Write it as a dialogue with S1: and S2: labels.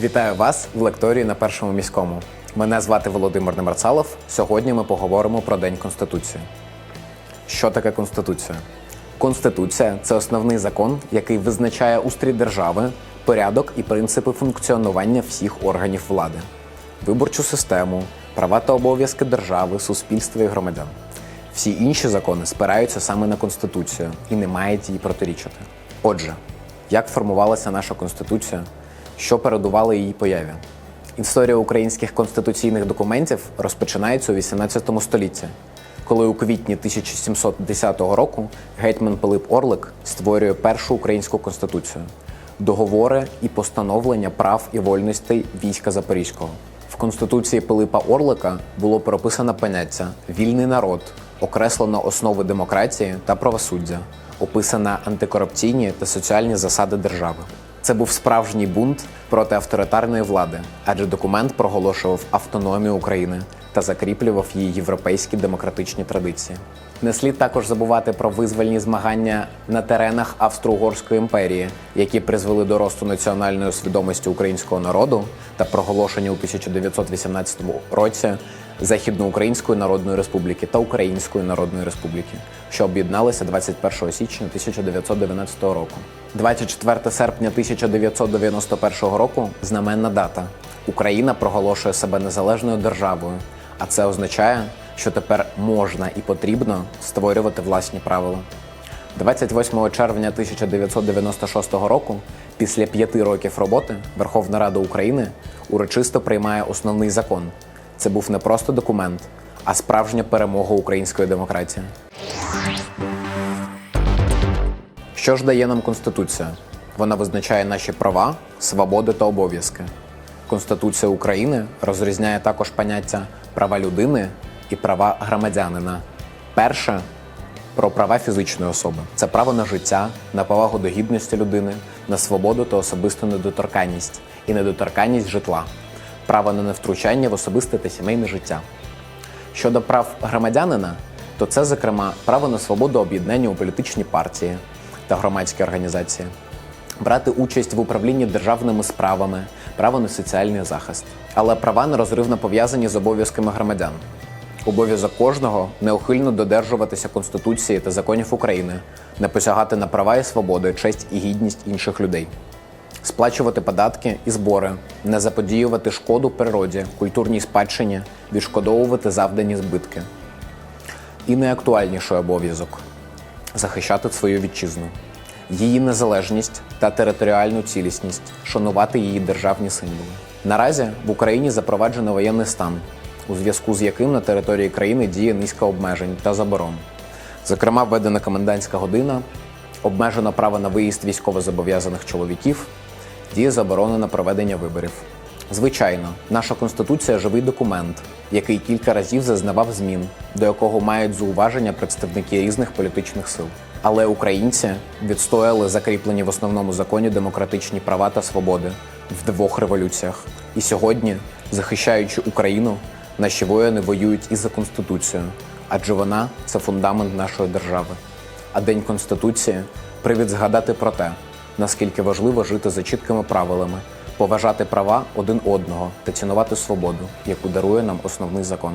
S1: Вітаю вас в лекторії на першому міському. Мене звати Володимир Немарцалов. Сьогодні ми поговоримо про День Конституції. Що таке Конституція? Конституція це основний закон, який визначає устрій держави, порядок і принципи функціонування всіх органів влади, виборчу систему, права та обов'язки держави, суспільства і громадян. Всі інші закони спираються саме на Конституцію і не мають їй протирічити. Отже, як формувалася наша Конституція, що передувало її появі? Історія українських конституційних документів розпочинається у XVIII столітті, коли у квітні 1710 року гетьман Пилип Орлик створює першу українську конституцію договори і постановлення прав і вольностей війська Запорізького. В конституції Пилипа Орлика було прописано поняття вільний народ, окреслено основи демократії та правосуддя, описано антикорупційні та соціальні засади держави. Це був справжній бунт проти авторитарної влади, адже документ проголошував автономію України та закріплював її європейські демократичні традиції. Не слід також забувати про визвольні змагання на теренах Австро-Угорської імперії, які призвели до росту національної свідомості українського народу та проголошення у 1918 році Західноукраїнської Народної Республіки та Української Народної Республіки, що об'єдналися 21 січня 1990 року. 24 серпня 1991 року знаменна дата. Україна проголошує себе незалежною державою, а це означає, що тепер можна і потрібно створювати власні правила. 28 червня 1996 року, після п'яти років роботи, Верховна Рада України урочисто приймає основний закон. Це був не просто документ, а справжня перемога української демократії. Що ж дає нам Конституція? Вона визначає наші права, свободи та обов'язки. Конституція України розрізняє також поняття права людини і права громадянина. Перше про права фізичної особи це право на життя, на повагу до гідності людини, на свободу та особисту недоторканність і недоторканність житла, право на невтручання в особисте та сімейне життя. Щодо прав громадянина, то це, зокрема, право на свободу об'єднання у політичні партії та громадські організації, брати участь в управлінні державними справами, право на соціальний захист. Але права нерозривно пов'язані з обов'язками громадян. Обов'язок кожного неухильно додержуватися Конституції та законів України, не посягати на права і свободи, честь і гідність інших людей, сплачувати податки і збори, не заподіювати шкоду природі, культурній спадщині, відшкодовувати завдані збитки. І найактуальніший обов'язок захищати свою вітчизну, її незалежність та територіальну цілісність, шанувати її державні символи. Наразі в Україні запроваджено воєнний стан, у зв'язку з яким на території країни діє низка обмежень та заборон. Зокрема, введена комендантська година, обмежено право на виїзд військовозобов'язаних чоловіків, діє заборона на проведення виборів. Звичайно, наша конституція живий документ, який кілька разів зазнавав змін, до якого мають зауваження представники різних політичних сил. Але українці відстояли закріплені в основному законі демократичні права та свободи в двох революціях. І сьогодні, захищаючи Україну, наші воїни воюють і за конституцію, адже вона це фундамент нашої держави. А День Конституції привід згадати про те, наскільки важливо жити за чіткими правилами, поважати права один одного та цінувати свободу, яку дарує нам основний закон.